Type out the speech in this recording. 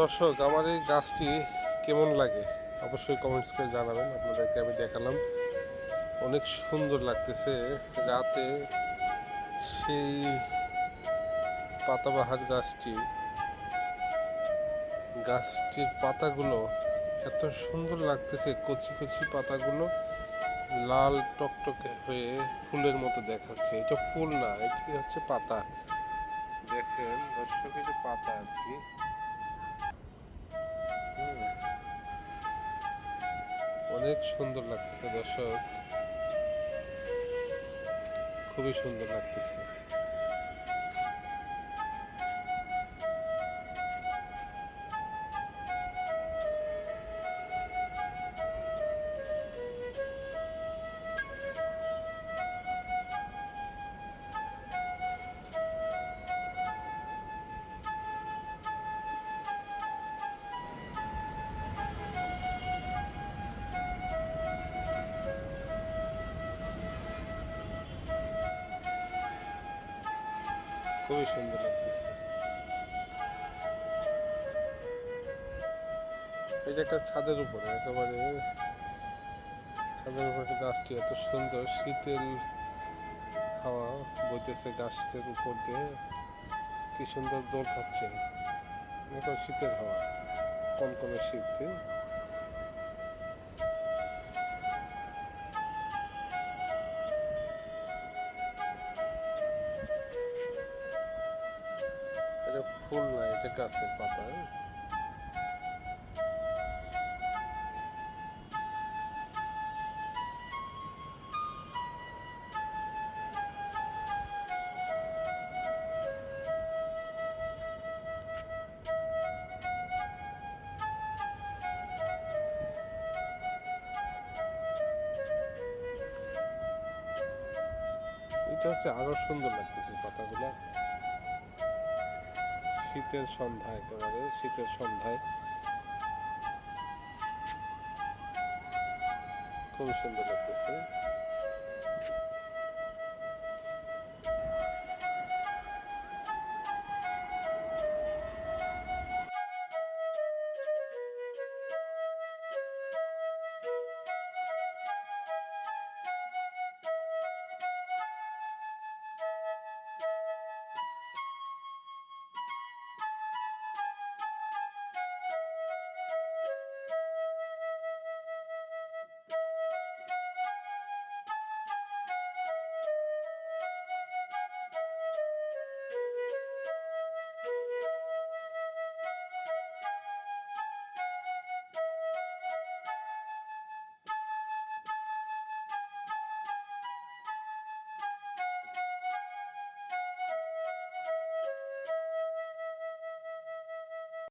দর্শক, আমার এই গাছটি কেমন লাগে? অবশ্যই কমেন্টস করে জানাবেন, আপনাদেরকে আমি দেখালাম। অনেক সুন্দর লাগতেছে। রাতে সেই পাতাবাহার গাছটি, গাছটির পাতাগুলো এত সুন্দর লাগতেছে, কচি কচি পাতাগুলো লাল টকটকে হয়ে ফুলের মতো দেখাচ্ছে। এটা ফুল না, এটি হচ্ছে পাতা। দেখেন, দর্শক এটা পাতা আর কি। অনেক সুন্দর লাগতেছে দর্শক। খুবই সুন্দর লাগতেছে। খুবই সুন্দর লাগতেছে। এটা একটা ছাদের উপরে, একেবারে ছাদের উপরে গাছটি এত সুন্দর, শীতের হাওয়া বইতেছে গাছের উপর দিয়ে। কি সুন্দর দোল খাচ্ছে। এখন শীতের হাওয়া, কনকনে শীতে ফুল না এটা গাছের পাতা এটা হচ্ছে আরও সুন্দর লাগতেছে পাতাগুলা। শীতের সন্ধ্যা একেবারে শীতের সন্ধ্যায়। খুবই সুন্দর লাগতেছে।